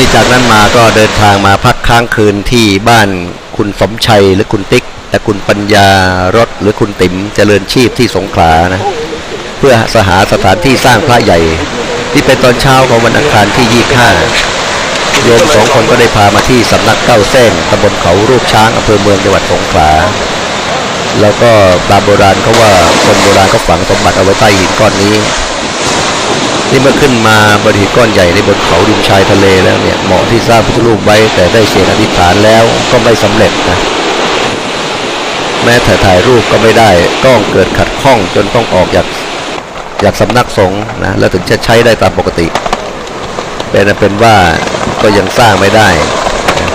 นี่จากนั้นมาก็เดินทางมาพักค้างคืนที่บ้านคุณสมชัยหรือคุณติ๊กและคุณปัญญารถหรือคุณติ๋มเจริญชีพที่สงขลานะ เพื่อสหาสถานที่สร้างพระใหญ่ ที่เป็นตอนเช้าของวันอังคารที่ 25 โยมสองคนก็ได้พามาที่สำนักเก้าเส้นตำบลเขารูปช้างอำเภอเมืองจังหวัดสงขลาแล้วก็ตามโบราณเขาว่าคนโบราณเขาฝังสมบัติเอาไว้ใต้หินก้อนนี้ นี่เมื่อขึ้นมาบนหิก้อนใหญ่ในบนเขาริมชายทะเลแล้วเนี่ยเหมาะที่สร้างพุทธรูปไว้แต่ได้เสียอธิษฐานแล้วก็ไม่สำเร็จนะแม้แต่ถ่ายรูปก็ไม่ได้กล้องเกิดขัดข้องจนต้องออกจากจากสำนักสงฆ์นะแล้วถึงจะใช้ได้ตามปกติ เป็นเป็นว่าก็ยังสร้างไม่ได้นะ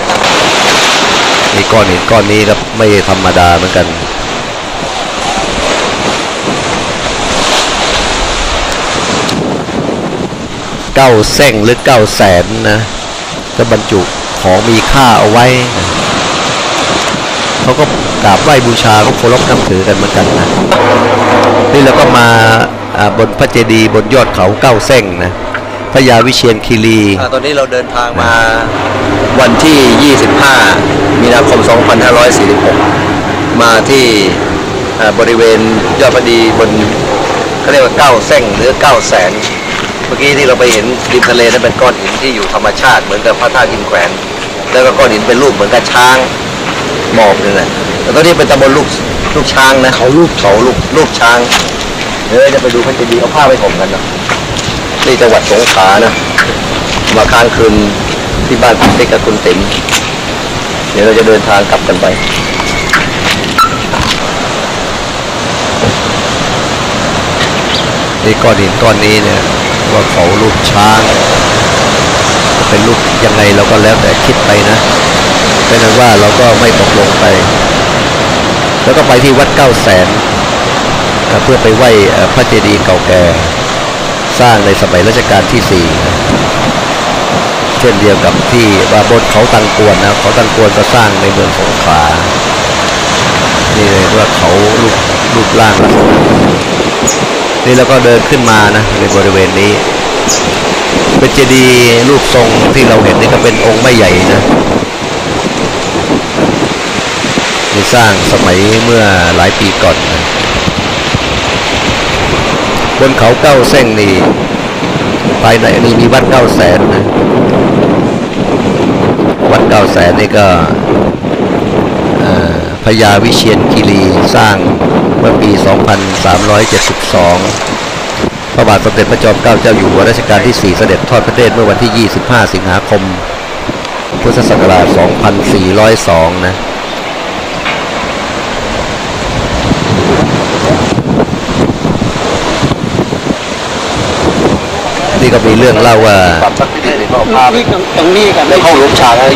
นี่ก้อนหินก้อนนี้ครับไม่ธรรมดาเหมือนกัน เก้าเส้งหรือเก้าแสนนะจะบรรจุของมีค่าเอาไว้นะเขาก็กราบไหว้บูชาเขาเคารพนับถือกันเหมือนกันนะนี่เราก็มาบนพระเจดีย์บนยอดเขาเก้าเส้งนะพระยาวิเชียนคีรีตอนนี้เราเดินทางมาวันที่ 25 มีนาคม 2546 มาที่บริเวณยอดพอดีบนเขาเรียกว่าเก้าเส้งหรือเก้าแสน เมื่อกี้ที่เราไปเห็นริมทะเลนั้นเป็นก้อนหินที่อยู่ธรรมชาติเหมือนกับพระธาตุหินแขวน แล้วก็ก้อนหินเป็นรูปเหมือนกับช้างหมอบนี่แหละแล้วตอนนี้เป็นตำบลลูกลูกช้างนะเขาลูกเขาลูกลูกช้างเดี๋ยวจะไปดูพระเจดีย์เอาผ้าไปห่มกันเนาะนี่จังหวัดสงขลานะมาค้างคืนที่บ้านคุณติ๊กกับคุณติ๋มเดี๋ยวเราจะเดินทางกลับกันไปนี่ก้อนหินก้อนนี้เนี่ย ว่าเขารูปช้าง เป็นรูปยังไงเราก็แล้วแต่คิดไปนะเป็นนั้นว่าเราก็ไม่ตกลงไป แล้วก็ไปที่วัดเก้าแสนเพื่อไปไหว้พระเจดีย์เก่าแก่ สร้างในสมัยรัชกาลที่สี่เช่นเดียวกับที่ว่าบนเขาตังกวนนะเขาตังกวนก็สร้างในเมืองสงขลานี่เลยว่าเขารูปรูปร่างลักษณะ นี่แล้วก็เดินขึ้นมานะในบริเวณนี้ เป็นเจดีย์รูปทรงที่เราเห็นนี่ก็เป็นองค์ไม่ใหญ่นะนี่สร้างสมัยเมื่อหลายปีก่อนนะบนเขาเก้าเส้งนี่ภายในนี่มีวัดเก้าแสนนะวัดเก้าแสนนี่ก็เอ่อ พญาวิเชียนคีรีสร้างเมื่อปี 2372 พระบาทสมเด็จพระจอมเกล้าเจ้าอยู่หัวรัชกาลที่ 4 เสด็จทอดพระเนตรเมื่อวันที่ 25 สิงหาคม พุทธศักราช 2402 นะนี่ก็มีเรื่องเล่าว่า กนิดหนึ่งก็เอาผ้าไปนี่ตรงนี้กันแล้วเข้าหลุมช้างเลย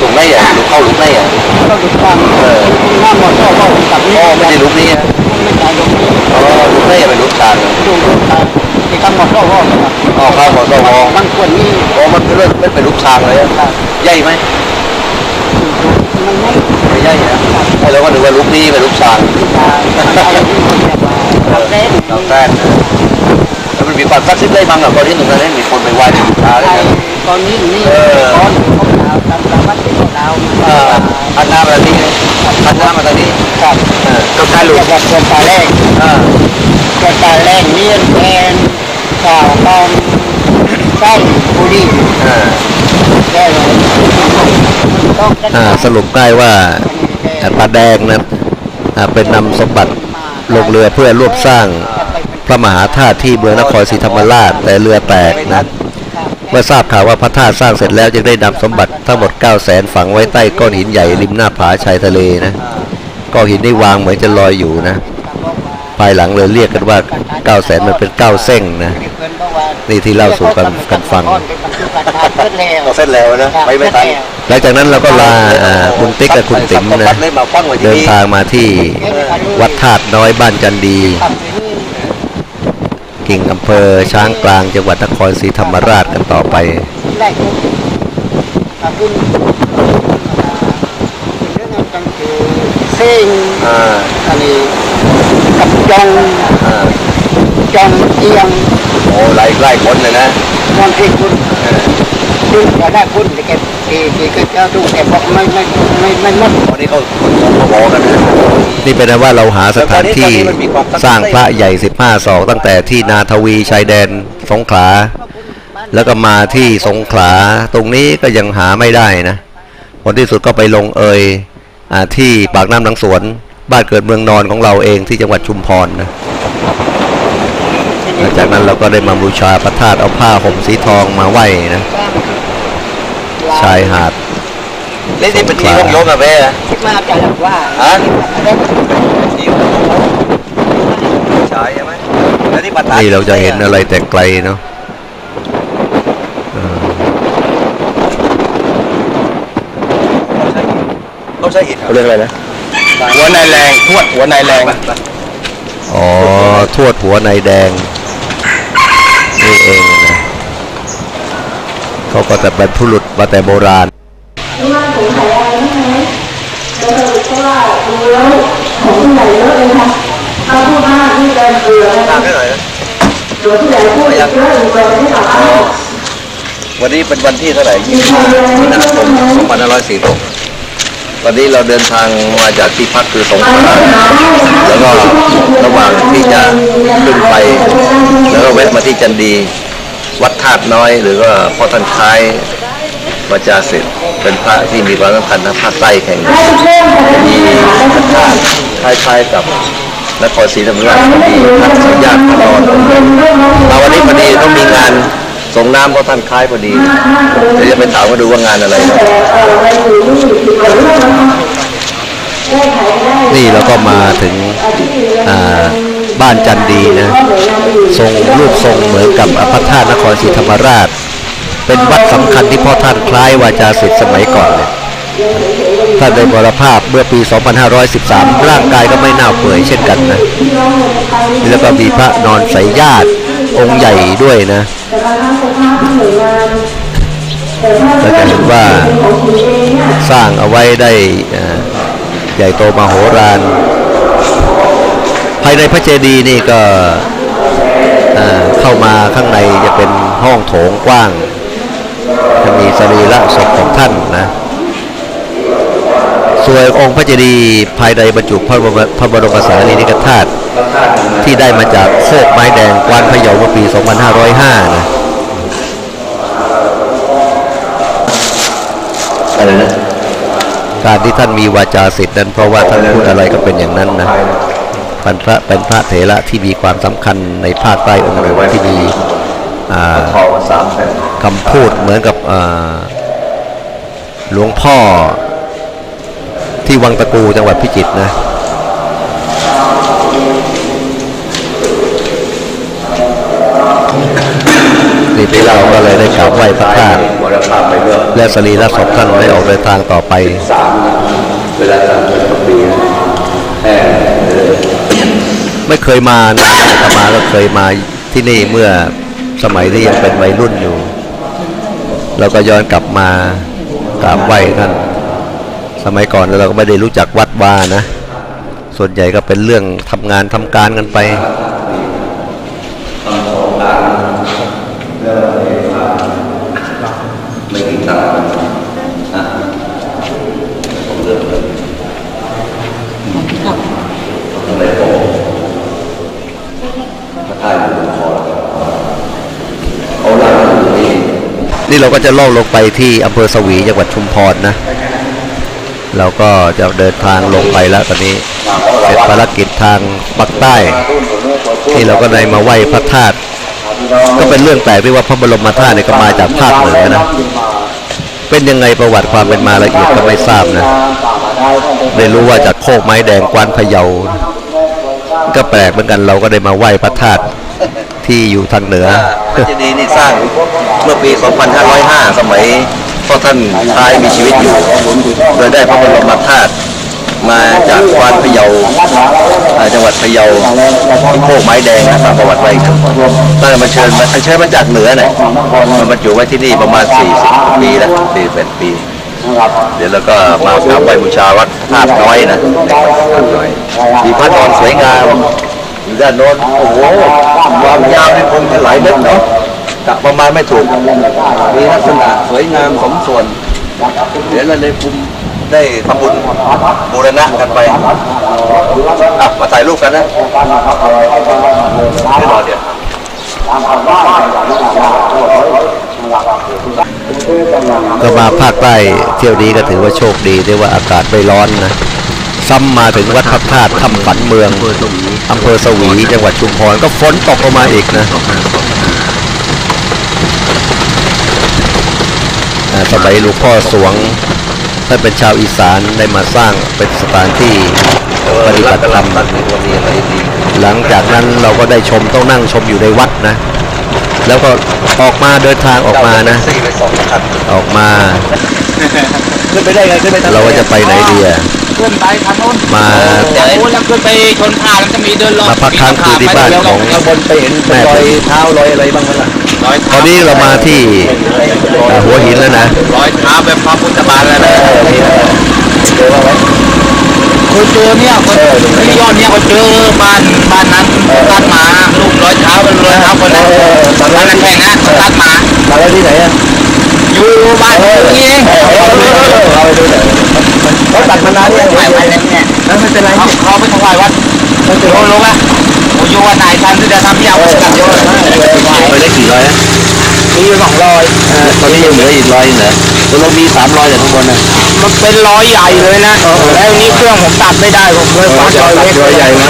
ตรงไหนอะหลุมเข้าหลุมไหนอะก็ถูกต้องเออหน้าหมดก็เข้ากับนี่อ๋อไม่ใช่หลุมนี้นะไม่ใช่ตรงนี้อ๋อหลุมไหนอะเป็นหลุมช้างนะดูดูตาที่ทั้งหมดก็รอดนะครับอ๋อเข้าหมดก็มองมันควรนี่อ๋อมันเป็นเรื่องเป็นเป็นหลุมช้างเลยอะใหญ่ไหมมันไม่ไม่ใหญ่นะไอ้เราก็นึกว่าหลุมนี้เป็นหลุมช้างตาอะไรที่มันแบบว่าทำเล่นเราแกล้งนะแล้วมันมีความศักดิ์สิทธิ์ได้บ้างเหรอตอนนี้หนึ่งนั้นมีคนไปไหว้ในหลุมช้างไอ้เลยนะ ตอนนี้นี่เออตอนของดาวตามตามวัดที่ของดาวอ่าพันหน้ามาทางนี้พันหน้ามาทางนี้กับก็ใกล้หลุมแบบเกิดตาแรกอ่ากิดตาแรกเนียแทนข่าวตอนใกล้บุรีอ่าสรุปได้ว่าปลาแดงนะเป็นนำสมบัติลงเรือเพื่อรวบสร้างพระมหาธาตุที่เมืองนครศรีธรรมราชแต่เรือแตกนะ เมื่อทราบข่าวว่าพระธาตุสร้างเสร็จแล้วจึงได้นำสมบัติทั้งหมด 9 0 0แสนฝังไว้ใต้ก้อนหินใหญ่ริมหน้าผาชายทะเลนะก้อนหินนี่วางเหมือนจะลอยอยู่นะ ภายหลังเลยเรียกกันว่า 9 0 0แสนมันเป็น 9 เส้งนะนี่ที่เล่าสู่กันกันฟังก็เสร็จแล้วนะไปไม่ทันหลังจากนั้นเราก็ลาอ่าคุณติ๊กกับคุณติ๋มนะเลยมาฟังไว้ที่เดินนี่ทางมาที่วัดธาตุน้อยบ้านจันดี กิ่งอำเภอช้างกลางจังหวัดนครศรีธรรมราชกันต่อไปแรกขอบคุณเรื่องกันคือเซ็งอ่าอันนี้กับจองอ่าจองเอียงโอ้ไล่ไล่คนเลยนะนอนที่คุณเออขึ้นก็ได้พุ่นแต่แก ทีทีก็เจ้าทุกแต่บอกไม่ไม่ไม่ไม่หมดวันนี้เขาเขาบอกกันนะนี่เป็นว่าเราหาสถานที่สร้างพระใหญ่15ศอกตั้งแต่ที่นาทวีชายแดนสงขลาแล้วก็มาที่สงขลาตรงนี้ก็ยังหาไม่ได้นะผลที่สุดก็ไปลงเอยอาที่ปากน้ำหลังสวน บ้านเกิดเมืองนอนของเราเองที่จังหวัดชุมพรนะหลังจากนั้นเราก็ได้มาบูชาพระธาตุเอาผ้าห่มสีทองมาไหว้นะ ชายหาด เล่นที่เป็นที่ของโยมอะเบ้คิดมาจะหลักว่าฮะอะไรที่ของโยมใช่ไหมแล้วที่ประทัดนี่เราจะเห็นอะไรแต่ไกลเนาะเออเขาใช้อิฐเขาเรียกอะไรนะหัวนายแรงทวดหัวนายแรงอ๋อทวดหัวในแดงนี่เองนะ เขาก็จะเป็นผู้หลุดมาแต่โบราณว่าสงสัยอะไรไหมโดยสรุปก็ว่าดูแล้วของผู้ใหญ่เยอะเลยค่ะถ้าพูดมากนี่เกินเบื่อนะตาคะมให้หน่อยนะตัวผู้ใหญ่พูดเยอะอีกเลยไม่ตอบอ๋อวันนี้เป็นวันที่เท่าไหร่25มีนาคม2546ตอนนี้เราเดินทางมาจากที่พักคือสงขลาแล้วก็ระหว่างที่จะขึ้นไป แล้วก็แวะมาที่จันดี วัดธาตุน้อย หรือว่าพ่อท่านคล้ายวาจาศิษย์เป็นพระที่มีความสำคัญทางภาคใต้แห่งหนึ่งมีพระธาตุคล้ายๆกับนครศรีธรรมราชมีพระสัญญาติพระนอนมาวันนี้พอดีต้องมีงานส่งน้ำเพราะท่านคล้ายพอดีเดี๋ยวจะไปถามมาดูว่างานอะไรนะนี่เราก็มาถึงอ่า บ้านจันดีนะทรงรูปทรงเหมือนกับพระธาตุนครศรีธรรมราช เป็นวัดสำคัญที่พ่อท่านคล้ายวาจาศิษย์สมัยก่อนเนี่ยท่านได้มรภาพเมื่อปี 2513 ร่างกายก็ไม่น่าเปื่อยเช่นกันนะ แล้วก็มีพระนอนใสญาติองค์ใหญ่ด้วยนะเราจะเห็นว่าสร้างเอาไว้ได้ใหญ่โตมโหฬารายในพระเจดีย์นี่ก็เอ่อเข้ามาข้างในจะเป็นห้องโถงกว้างจะมีสรีระศพของท่านนะส่วนองค์พระเจดีย์ภายในบรรจุพระบรมพระบรมสารีริกธาตุที่ได้มาจากโคกไม้แดงกวานพะเยาเมื่อปี 2505 นะอะไรนะการที่ท่านมีวาจาสิทธิ์นั้นเพราะว่าท่านพูดอะไรก็เป็นอย่างนั้นนะ เป็นพระเป็นพระเถระที่มีความสำคัญในภาคใต้องค์หนึ่งที่มีอ่าทองสามแผ่นคำพูดเหมือนกับหลวงพ่อที่วังตะกูจังหวัดพิจิตรนะนี่พวกเราก็เลยได้กราบไหว้พระธาตุและสรีระศพท่านได้ออกเดินทางต่อไปเวลาสามปีแห่ ไม่เคยมานะอาตมาก็เคยมาที่นี่เมื่อสมัยที่ยังเป็นวัยรุ่นอยู่ เราก็ย้อนกลับมากราบไหว้ท่าน สมัยก่อนเราก็ไม่ได้รู้จักวัดวานะ ส่วนใหญ่ก็เป็นเรื่องทำงานทำการกันไป ไม่ถึงตังค์อะผมเริ่มเลยทำไมโตมาถ่ายอยู่บนคอแล้วเอาหลังอยู่นี่ นี่เราก็จะล่องลงไปที่อำเภอสวีจังหวัดชุมพรนะ เราก็จะเดินทางลงไปแล้วตอนนี้เสร็จภารกิจทางปักใต้ที่เราก็ได้มาไหว้พระธาตุก็เป็นเรื่องแปลกที่ว่าพระบรมธาตุเนี่ยก็มาจากภาคเหนือนะ เป็นยังไงประวัติความเป็นมาละเอียดก็ไม่ทราบนะได้รู้ว่าจากโคกไม้แดงกวานพะเยา ก็แปลกเหมือนกันเราก็ได้มาไหว้พระธาตุ ที่อยู่ทางเหนือพระเจดีย์นี่สร้างเมื่อปี 2505 สมัยพ่อท่านคล้ายมีชีวิตอยู่โดยได้พระบรมธาตุมาจากกวานพะเยาจังหวัดพะเยาที่โคกไม้แดงนะตามประวัติไว้ครับตั้งมาเชิญมาเชิญมาจากเหนือเนี่ยมาบรรจุไว้ที่นี่ประมาณ 40 ปีแล้ว41ปีเดี๋ยวแล้วก็มากราบไหว้บูชาวัดธาตุน้อยนะในวัดธาตุน้อยมีพระนอนสวยงาม อยู่ด้านโน้นโอ้โหความยาวนี่คงจะหลายเมตรเนาะกะประมาณไม่ถูก มีลักษณะสวยงามสมส่วน เดี๋ยวเราได้ภูมิได้ทำบุญบูรณะกันไปอะมาถ่ายรูปกันนะเดี๋ยวรอเดี๋ยวก็มาภาคใต้เที่ยวนี้ก็ถือว่าโชคดีที่ว่าอากาศไม่ร้อนนะ ซ้ำมาถึงวัดพระธาตุถ้ำฝันเมืองอำเภอสวีจังหวัดชุมพรก็ฝนตกลงมาอีกนะอ่าสมัยหลวงพ่อสวงท่านเป็นชาวอีสานได้มาสร้างเป็นสถานที่ปฏิบัติธรรมตัดในวันนี้อะไรดีหลังจากนั้นเราก็ได้ชมต้องนั่งชมอยู่ในวัดนะ แล้วก็ออกมาเดินทางออกมานะซี่ไปสองคันออกมาขึ้นไปได้ไงขึ้นไปทางเราก็จะไปไหนดีอะ ขึ้นไปทางโน้นมาทางโน้นแล้วขึ้นไปชนผาแล้วจะมีเดินลงมาพักค้างคืนที่บ้านของข้างบนไปเห็นรอยเท้ารอยอะไรบ้างไหมล่ะตอนนี้เรามาที่หัวหินแล้วนะรอยเท้าแบบพระพุทธบาทแล้วนะเจอบ้าไหมเคยเจอเนี่ยคนที่ยอดเนี่ยเขาเจอบ้านบ้านนั้นตัดหมาลูกรอยเท้าเป็นรอยเท้าคนนั้นบ้านนั้นแข่งนะตัดหมามาแล้วที่ไหนอะอยู่บ้านนี้เองเราไปดูหน่อย เขาตัดมานานเนี่ยถ่ายไว้แล้วเนี่ยไม่เป็นไรเขาเขาไปถวายวัดโลลงละโอ้ยวันไหนทันที่จะทำยาวกันเยอะไปได้กี่ร้อยอะมีอยู่สองร้อยตอนนี้ยังเหลืออีกร้อยเหรอตัวเรามีสามร้อยแต่ข้างบนนะมันเป็นร้อยใหญ่เลยนะ แล้วนี้เครื่องผมตัดไม่ได้ผมเลยฟัดร้อยเล็กร้อยใหญ่มา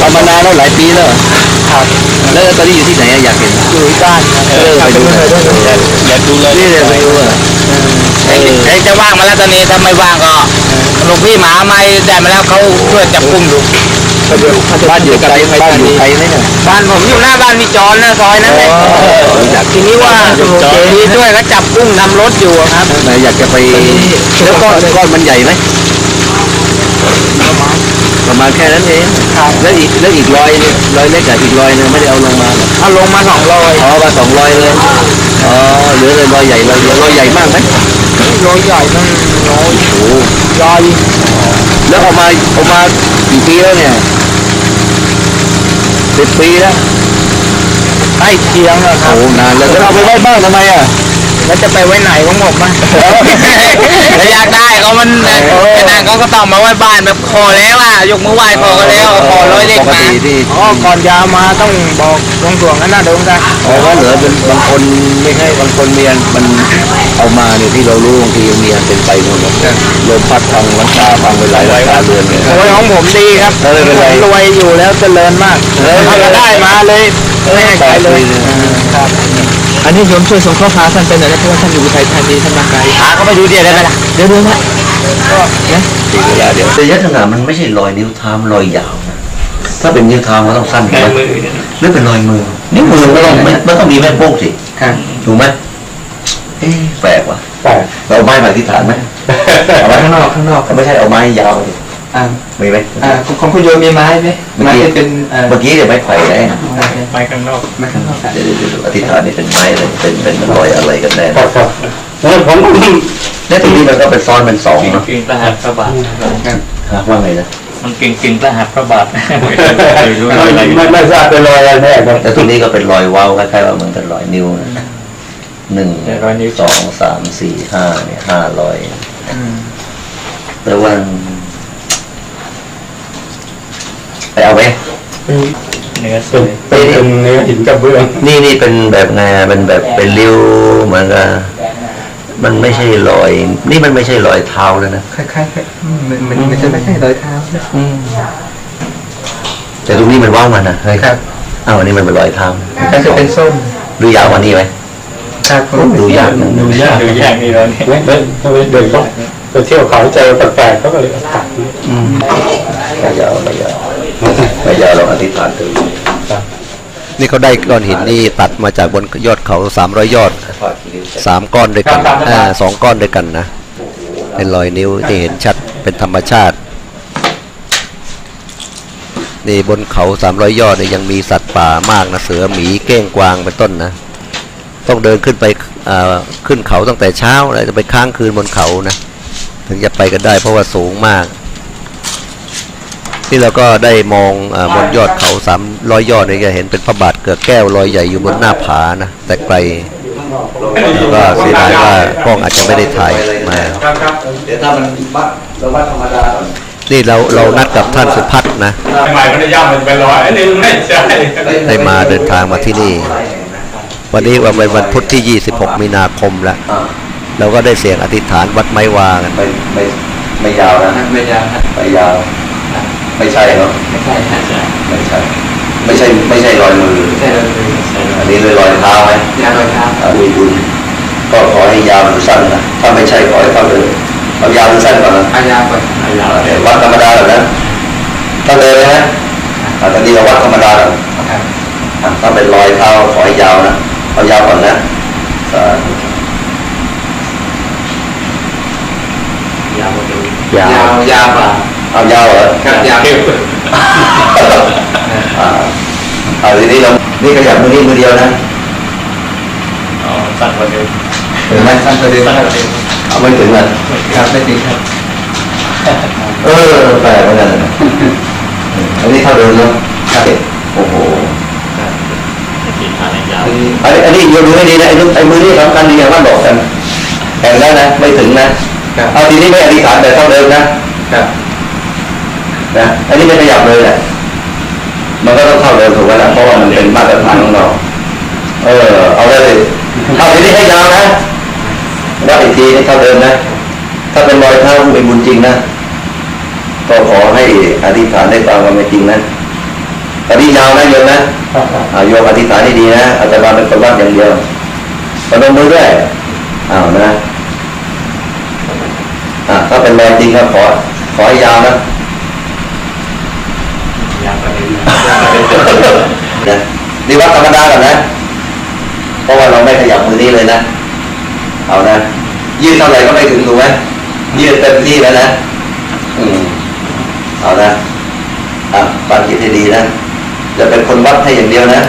ทำมานานแล้วหลายปีแล้วครับแล้วตอนนี้อยู่ที่ไหนอะอยากเห็นอยู่ที่บ้านเออไปดูหน่อยอยากดูเลยนี่เลยไปดูอะ ไอ้จะว่างมาแล้วตอนนี้ถ้าไม่ว่างก็หลวงพี่หมาไม่ได้มาแล้วเขาช่วยจับกุมดูบ้านอยู่ไกลบ้านอยู่ไกลไหมเนี่ยบ้านผมอยู่หน้าบ้านมีจรนะซอยนั้นแหละรู้จักทีนี้ว่าเจดีด้วยก็จับกุ้งทำรถอยู่อะครับไหนอยากจะไปแล้วก้อนก้อนมันใหญ่ไหมประมาณแค่นั้นเองแล้วอีกแล้วอีกร้อยนึงร้อยเล็กกับอีกร้อยนึงไม่ได้เอาลงมาหรอกเอาลงมาสองร้อยอ๋อมาสองร้อยเลยอ๋อเหลือเลยร้อยใหญ่ร้อยร้อยใหญ่มากไหม ร้อยใหญ่นั่นร้อยโอ้ใหญ่แล้วเอามาเอามากี่ปีแล้วเนี่ยสิบปีแล้วใกล้เคียงอะครับโอ้นานแล้วแล้วเอาไปไว้บ้านทำไมอะ แล้วจะไปไว้ไหนของผมอะแล้วอยากได้เขามันไอ้นั่นเขาก็ต้องมาไว้บ้านแบบขอแล้วอะยกมือไหว้ขอกันแล้วขอร้อยเล็กปกมาติที่อ๋อก่อนยามาต้องบอกหลวงหลวงกันนะเดิมกันอ๋อว่าเหลือเป็นบางคนไม่ให้บางคนเมียนมันเอามาเนี่ยที่เรารู้บางทีเมียนเป็นไปหมดเลยลมพัดพังหลังคาพังไปหลายหลังคาเรือนเนี่ยโอ้ยของผมดีครับเออไม่เป็นไรรวยอยู่แล้วเจริญมากเออถ้าก็ได้มาเลยไม่ให้ใครเลยครับ อันนี้โยมช่วยส่งข้อความท่านไปหน่อยนะเพราะว่าท่านอยู่อุทัยธานีท่านมาไกลหาเขาไปดูเดียวได้ไหมล่ะเดี๋ยวดูนะตีเวลาเดียวแต่ยักษณะมันไม่ใช่รอยนิ้วเท้ามันรอยยาวนะถ้าเป็นนิ้วเท้ามันต้องสั้นถูกไหมหรือเป็นรอยมือนิ้วมือมันต้องมันต้องมีแม่โป้งสิครับถูกไหมเอ๊ะแปลกว่ะแปลกเราเอาไม้มาที่ฐานไหมเอาไว้ข้างนอกข้างนอกไม่ใช่เอาไม้ยาวดิ อ่ามีไหมอ่าของของคุณโยมมีไม้ไหมเมื่อไม้กี้ที่เป็นเอ่อเมื่อกี้เดี๋ยวไม้ไผ่ได้ไม้ข้างนอกไม้ข้างนอกครับเดี๋ยวเดี๋ยวเดี๋ยวอธิษฐานนี่เป็นไม้อะไรเป็นเป็นรอยอะไรกันแน่ครับครับแล้วผมก็เนี่ยตรงนี้มันก็เป็นซ้อนเป็นสองเนาะกิ่งพระหัตถ์พระบาทฮะว่าไงนะมันกิ่งกิ่งพระหัตถ์พระบาทไม่รู้ไม่อะไรไม่ไม่ทราบเป็นรอยอะไรแน่ครับแต่ตรงนี้ก็เป็นรอยเว้าวคล้ายๆว่ามันเป็นรอยนิ้วนะหนึ่งรอยนิ้วสองสามสี่ห้าเนี่ยห้ารอยแปลว่า ไปเอาไหมเนื้อสเป็นวยเป็นเนื้อหินกระเบื้องนี่นี่เป็นแบบไงเป็นแบบเป็นริ้วเหมือนกับมันไม่ใช่รอย นี่มันไม่ใช่รอยเท้าแล้วนะคล้ายๆอืมมันมันมันจะไม่ใช่รอยเท้านะแต่ตรงนี้มันว่าวมันนะเฮ้ยครับอ้าวอันนี้มันเป็นรอยเท้าก็จะเป็นส้มดูยาวกว่านี้ไหมครับผมดูยากนะดูยากดูอย่างนี้แล้วเนี่ยไม่ไม่ไม่เดินก็ไปเที่ยวเขาเจอแปลกๆเขาก็เลยเอาตัด ไม่ยาวไม่ยาวไม่ยาวลองอธิษฐานดูนี่เขาได้ก้อนหินนี่ตัดมาจากบนยอดเขาสามร้อยยอดสามก้อนด้วยกันอ่าสองก้อนด้วยกันนะ เป็นรอยนิ้วที่เห็นชัดเป็นธรรมชาตินี่บนเขาสามร้อยยอดเนี่ยยังมีสัตว์ป่ามากนะเสือหมีเก้งกวางเป็นต้นนะ ต้องเดินขึ้นไปอ่าขึ้นเขาตั้งแต่เช้าแล้วจะไปค้างคืนบนเขานะ ถึงจะไปกันได้เพราะว่าสูงมาก นี่เราก็ได้มองอบนยอดเขาสามร้อยยอดนี่จะเห็นเป็นพระบาทเกิดแก้วลอยใหญ่อยู่บนหน้าผานะแต่ไกลแล้วก็เสียดายว่ากล้องอาจจะไม่ได้ถ่ายมาครับครับเดี๋ยวถ้ามันวัดเรามัดธรรมดานี่เราเรานัดกับท่านสุพัฒน์นะทำไมมันได้ย่ำมันไปลอยนนี้ไม่ใช่ได้มาเดินทางมาที่นี่ วันนี้วันเป็นวันพุธที่ 26 มีนาคมแล้วเราก็ได้เสียงอธิษฐานวัดไม้วากันไม่ไม่ไม่ยาวนะไม่ยาวไม่ยาว ไม่ใช่เนาะไม่ใช่ครับไม่ใช่ ไม่ใช่ไม่ใช่รอยมือไม่ใช่เลยอันนี้เลยรอยเท้าไหมยาวเลยครับอ่ามีบุญก็ขอให้ยาวหรือสั้นนะถ้าไม่ใช่ขอให้เข้าเลยเอายาวหรือสั้นก่อนนะอายาวไปยาวเดี๋ยววัดธรรมดาเหรอนะถ้าเลยนะอ่าตอนนี้เราวัดธรรมดาเหรอครับอะถ้าเป็นรอยเท้าขอให้ยาวนะเอายาวก่อนนะสาธุ ยาวกว่าเดิม ยาวยาวกว่าเอายาวเหรอครับยาวอ่าเอาทีนี้เรานี่ขยับมือนี้มือเดียวนะอ๋อสั้นกว่าเดิมถึงไหมสั้นกว่าเดิมสั้นคกรับว่าเดิมเอาไม่ถึงอะครับไม่ติดครับเออแปลกเหมือนกันนะอันนี้เท่าเดิมเนาะโอ้โหติดฐานยาวอันนี้อันนี้โยนมือให้ดีนะไอ้มือไอ้มือนี่สำคัญดีอย่างว่าบอกกันแข่งแล้วนะไม่ถึงนะ เอาทีนี้ไม่อธิษฐานแต่เท่าเดิมนะครับนะอันนี้ไม่ขยับเลยแหละมันก็ต้องเท่าเดิมถูกไหมล่ะเพราะว่ามันเป็นมาตรฐานของเรา เออ เอาได้เลยเอาทีนี้ให้ยาวนะวัดอีกทีให้เท่าเดิมนะ ถ้าเป็นรอยเท้าเป็นบุญจริงนะก็ขอให้อธิษฐานได้ตามความเป็นจริงนะตอนนี้ยาวนะโยมนะอ่าโยมอธิษฐานให้ดีนะอาจารย์มาเป็นคนวัดอย่างเดียวประนมมือด้วยอ้าวนะอ่า ถ้าเป็นรอยจริงก็ขอ ขอให้ยาวนะยาวกว่าเดิมนะนี่วัดธรรมดาก่อนนะ เพราะว่าเราไม่ขยับมือนี้เลยนะ เอานะ ยืดเท่าไหร่ก็ไม่ถึงถูกไหมยืดเต็มที่แล้วนะ อืม เอานะอะฟังคิดให้ดีนะจะเป็นคนวัดให้อย่างเดียวนะ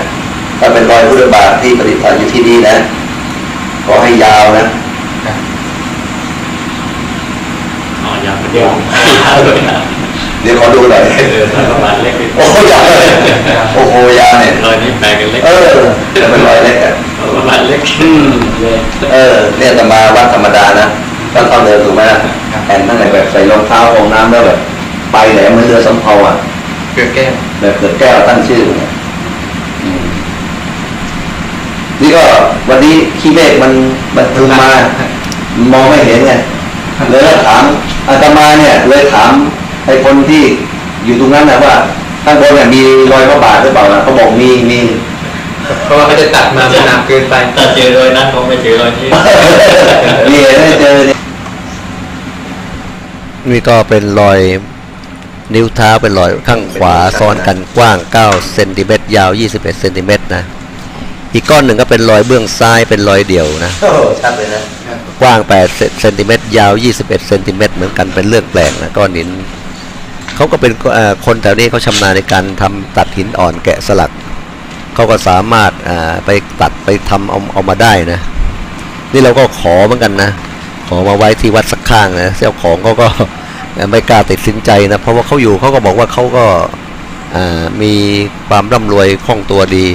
ถ้าเป็นรอยพุทธบาทที่ปฏิษฐานอยู่ที่นี่นะ ขอให้ยาวนะ อ๋อ ยาวกว่าเดิมยาวเลยนะเดี๋ยวขอดูหน่อยเออแต่ประมาณเล็กนิดโอ้โหยาวเลยโอ้โหยาวเนี่ยรอยนี้แปลกันเล็กเออจะเป็นรอยเล็กอะประมาณเล็กเออเนี่ยจะมาวัดธรรมดานะก็เท่าเดิมถูกไหมล่ะแอนนั่นแหละแบบใส่รองเท้าห้องน้ำแล้วแบบไปแหลมเหมือนเรือสำเภาอะเกลือแก้วแบบเกิดแก้วตั้งชื่อเนี่ยอืมนี่ก็วันนี้ขี้เมฆมันมันทึมมามองไม่เห็นไงเลยถาม อาตมาเนี่ยเลยถามไอ้คนที่อยู่ตรงนั้นนะว่าข้างบนเนี่ยมีรอยพระบาทหรือเปล่านะเขาบอกมีมีเพราะว่าเขาจะตัดมามันหนักเกินไปถ้าเจอรอยนั้นคงไม่เจอรอยนี้นี่ไม่เจอเนี่ยนี่ก็เป็นรอยนิ้วเท้าเป็นรอยข้างขวาซ้อนกันกว้าง 9 เซนติเมตรยาว 21 เซนติเมตรนะ อีกก้อนหนึ่งก็เป็นรอยเบื้องซ้ายเป็นรอยเดี่ยวนะโอ้โหชัดเลยนะกว้าง8เซนติเมตรยาว 21เซนติเมตรเหมือนกันเป็นเรื่องแปลกนะก้อนหินเขาก็เป็นเอ่อคนแถวนี้เขาชำนาญในการทำตัดหินอ่อนแกะสลักเขาก็สามารถอ่าไปตัดไปทำเอาเอามาได้นะ นี่เราก็ขอเหมือนกันนะ ขอมาไว้ที่วัดสักข้างนะเจ้าของเขาก็ไม่กล้าตัดสินใจนะเพราะว่าเขาอยู่เขาก็บอกว่าเขาก็อ่ามีความร่ำรวยคล่องตัวดี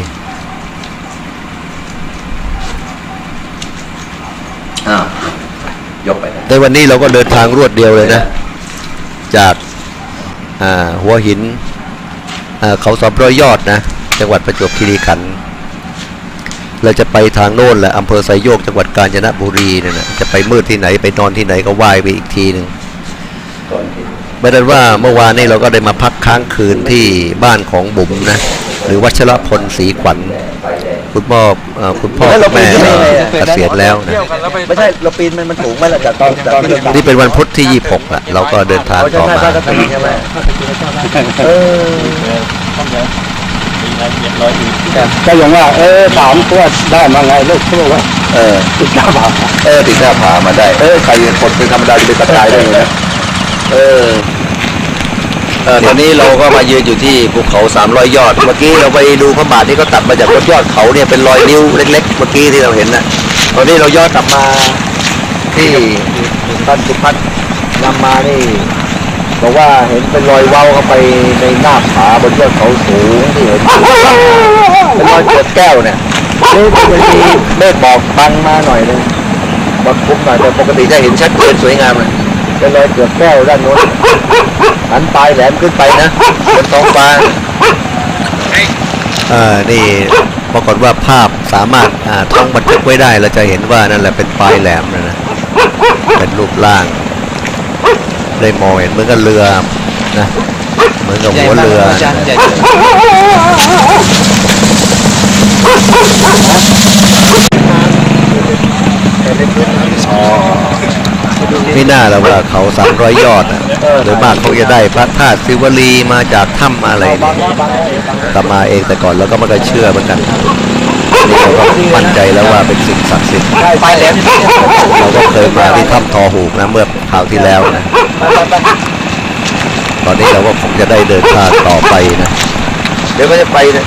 อ้าวยกไปนะในวันนี้เราก็เดินทางรวดเดียวเลยนะ จากอ่าหัวหินอ่าเขาสอบร้อยยอดนะ จังหวัดประจวบคีรีขันธ์เราจะไปทางโน้นแหละอำเภอไซโยกจังหวัดกาญจนบุรีเนี่ยนะจะไปมืดที่ไหนไปนอนที่ไหนก็ว่ายไปอีกทีหนึ่งก่อนที่ไม่ได้ว่าเมื่อวานนี้เราก็ได้มาพักค้างคืนที่บ้านของบุ๋มนะ หรือวัชรพลศรีขวัญไปแดง คุณพ่อเอ่อคุณพ่อคุณแม่ก็เกษียณแล้วนะไม่ใช่เราปีนมันมันสูงไหมล่ะจากตอนจากที่เรานี่เป็นวันพุธที่ 26อะเราก็เดินทางต่อมาใช่ไหมเออมีรายละเอียดรอยอื่นก็อย่างว่า เออถามว่าได้มาไงลูกเขาบอกว่าเออติดหน้าผาเออติดหน้าผามาได้ เออใครเป็นคนเป็นธรรมดาจะเป็นกระจายได้เลยนะเออเออ ตอนนี้เราก็มายืนอยู่ที่ภูเขา 300 ยอด เมื่อกี้เราไปดูพระบาทที่เขาตัดมาจากบนยอดเขาเนี่ยเป็นรอยนิ้วเล็ก ๆ เมื่อกี้ที่เราเห็นนะตอนนี้เราย้อนกลับมาที่ท่านสุพัฒน์นำมานี่บอกว่าเห็นเป็นรอยเว้าเข้าไปในหน้าผาบนยอดเขาสูงที่เห็นเป็นรอยเกล็ดแก้วเนี่ยนี่มันมีเมฆหมอกบังมาหน่อยนึงบังคุมหน่อยแต่ปกติจะเห็นชัดเจนสวยงามเลยเป็นรอยเกล็ดแก้วด้านโน้น หันปลายแหลมขึ้นไปนะบนท้องฟ้าเออนี่ปรากฏว่าภาพสามารถอ่าท้องบันทึกไว้ได้เราจะเห็นว่านั่นแหละเป็นปลายแหลมนะนะเป็นรูปร่างได้มองเห็นเหมือนกับเรือนะเหมือนกับใหญ่หัวมากเรืออาจารย์ใหญ่ ไม่น่าแล้วว่าเขาสามร้อยยอดอะโดยมากเขาจะได้พระธาตุซิวลีมาจากถ้ำอะไรเนี่ยตมาเองแต่ก่อนเราก็ไม่เคยเชื่อเหมือนกันนี่เราก็มั่นใจแล้วว่าเป็นสิ่งศักดิ์สิทธิ์เราก็เคยมาที่ถ้ำทอหูกนะเมื่อคราวที่แล้วนะตอนนี้เราก็คงจะได้เดินทางต่อไปนะเดี๋ยวก็จะไปเนี่ย